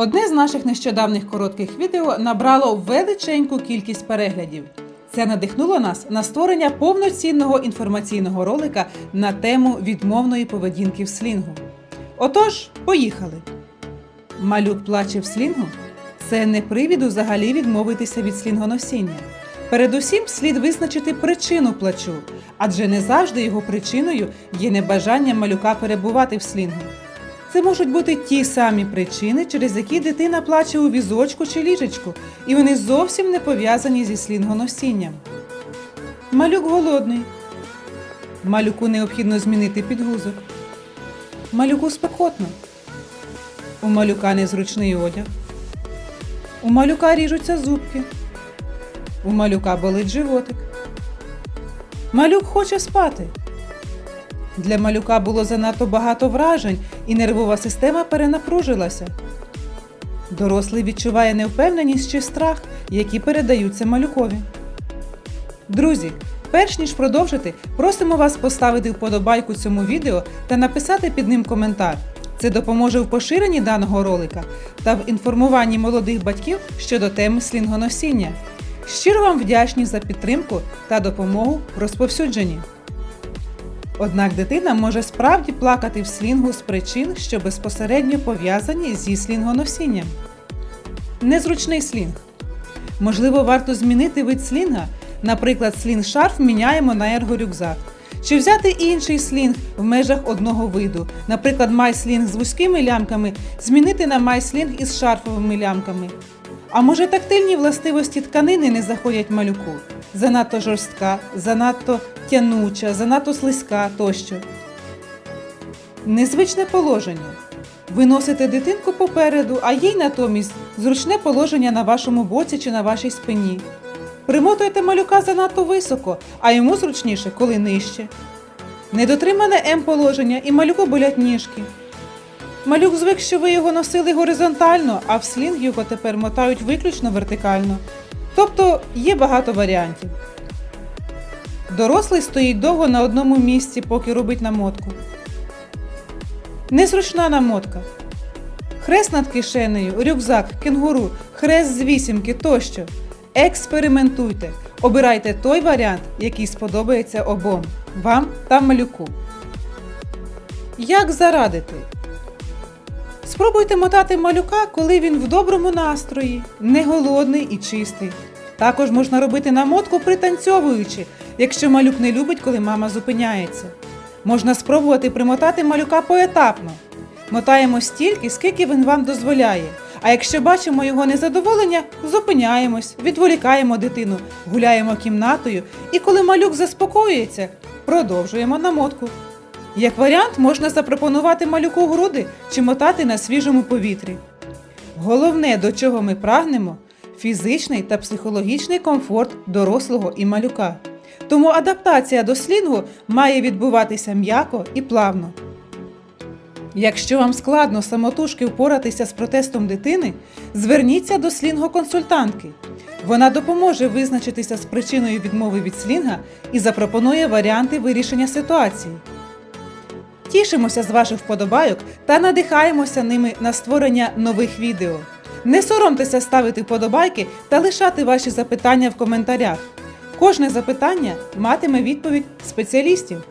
Одне з наших нещодавних коротких відео набрало величеньку кількість переглядів. Це надихнуло нас на створення повноцінного інформаційного ролика на тему відмовної поведінки в слінгу. Отож, поїхали. Малюк плаче в слінгу це не привід взагалі відмовитися від слінгоносіння. Передусім слід визначити причину плачу, адже не завжди його причиною є небажання малюка перебувати в слінгу. Це можуть бути ті самі причини, через які дитина плаче у візочку чи ліжечку, і вони зовсім не пов'язані зі слінгоносінням. Малюк голодний. Малюку необхідно змінити підгузок. Малюку спекотно. У малюка незручний одяг. У малюка ріжуться зубки. У малюка болить животик. Малюк хоче спати. Для малюка було занадто багато вражень, і нервова система перенапружилася. Дорослий відчуває невпевненість чи страх, які передаються малюкові. Друзі, перш ніж продовжити, просимо вас поставити вподобайку цьому відео та написати під ним коментар. Це допоможе в поширенні даного ролика та в інформуванні молодих батьків щодо теми слінгоносіння. Щиро вам вдячні за підтримку та допомогу в розповсюдженні. Однак дитина може справді плакати в слінгу з причин, що безпосередньо пов'язані зі слінгоносінням. Незручний слінг. Можливо, варто змінити вид слінга, наприклад, слінг-шарф міняємо на ергорюкзак. Чи взяти інший слінг в межах одного виду, наприклад, майслінг з вузькими лямками, змінити на майслінг із шарфовими лямками. А може тактильні властивості тканини не заходять малюку? Занадто жорстка, занадто тянуча, занадто слизька тощо. Незвичне положення. Ви носите дитинку попереду, а їй натомість зручне положення на вашому боці чи на вашій спині. Примотуєте малюка занадто високо, а йому зручніше, коли нижче. Недотримане М-положення і малюку болять ніжки. Малюк звик, що ви його носили горизонтально, а в слінг його тепер мотають виключно вертикально. Тобто є багато варіантів. Дорослий стоїть довго на одному місці, поки робить намотку. Незручна намотка. Хрест над кишенею, рюкзак, кенгуру, хрест з вісімки тощо. Експериментуйте. Обирайте той варіант, який сподобається обом вам та малюку. Як зарадити? Спробуйте мотати малюка, коли він в доброму настрої, не голодний і чистий. Також можна робити намотку пританцьовуючи, якщо малюк не любить, коли мама зупиняється. Можна спробувати примотати малюка поетапно. Мотаємо стільки, скільки він вам дозволяє. А якщо бачимо його незадоволення, зупиняємось, відволікаємо дитину, гуляємо кімнатою і коли малюк заспокоюється, продовжуємо намотку. Як варіант, можна запропонувати малюку груди чи мотати на свіжому повітрі. Головне, до чого ми прагнемо фізичний та психологічний комфорт дорослого і малюка. Тому адаптація до слінгу має відбуватися м'яко і плавно. Якщо вам складно самотужки впоратися з протестом дитини, зверніться до слінгоконсультантки. Вона допоможе визначитися з причиною відмови від слінга і запропонує варіанти вирішення ситуації. Тішимося з ваших вподобайок та надихаємося ними на створення нових відео. Не соромтеся ставити вподобайки та лишати ваші запитання в коментарях. Кожне запитання матиме відповідь спеціалістів.